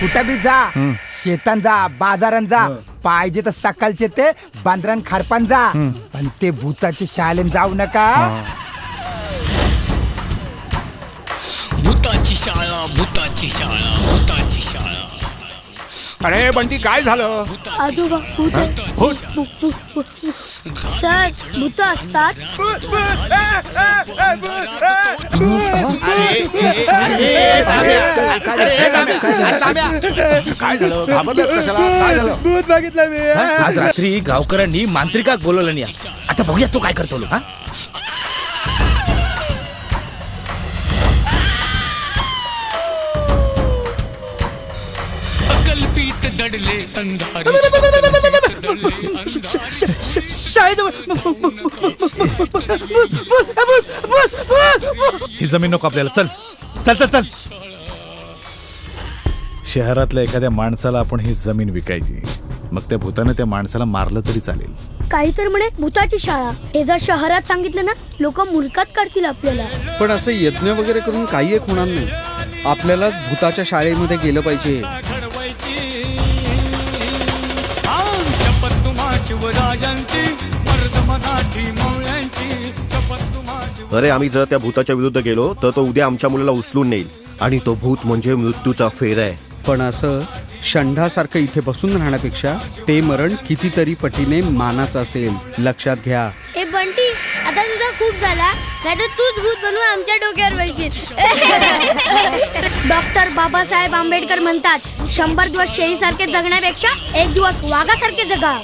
कुठं बी जा शेतान जा बाजारात जा पाहिजे तर सकाळचे ते बांद्रान खारपान जा. पण ते भूताच्या शाळेत जाऊ नका. भूताची भूताची शाळा भूताची शाळा. अरे बंटी काय झालं? आजोबा भूत आहे. भूत, भूत, भूत. सर भूत असतात? काय झालं घाबरलं कशाला काय झालं भूत. बघितलं मी आज रात्री गावकऱ्यांनी मांत्रिकाक बोलवलं नाही आता बघूया तो काय करतो हा? अंधारी. ही जमीन नको आपल्याला चल चल चल चल शहरातल्या एखाद्या माणसाला आपण ही जमीन विकायची मग त्या भूतानं त्या माणसाला मारलं तरी चालेल काही तर म्हणे भूताची शाळा हे जर शहरात सांगितलं ना लोक मुलकात काढतील आपल्याला पण असं यज्ञ वगैरे करून काही एक होणार नाही आपल्याला भूताच्या शाळेमध्ये गेलं पाहिजे अरे आम्ही जर त्या भूताच्या विरुद्ध गेलो तर तो उद्या आमच्या मुलाला उचलून नेईल. आणि तो भूत म्हणजे मृत्यूचा फेर आहे. पण असं षंढासारखं इथे बसून राहण्यापेक्षा ते मरण कितीतरी पटीने मानाचं असेल. लक्षात घ्या. ए बंटी आता तुझा खूप झाला. नाही तर तूच भूत बनवून आमच्या डोक्यावर बसशील डॉक्टर बाबासाहेब आंबेडकर म्हणतात शंभर दिवस शेळीसारखे जगण्यापेक्षा एक दिवस वाघासारखे जगा.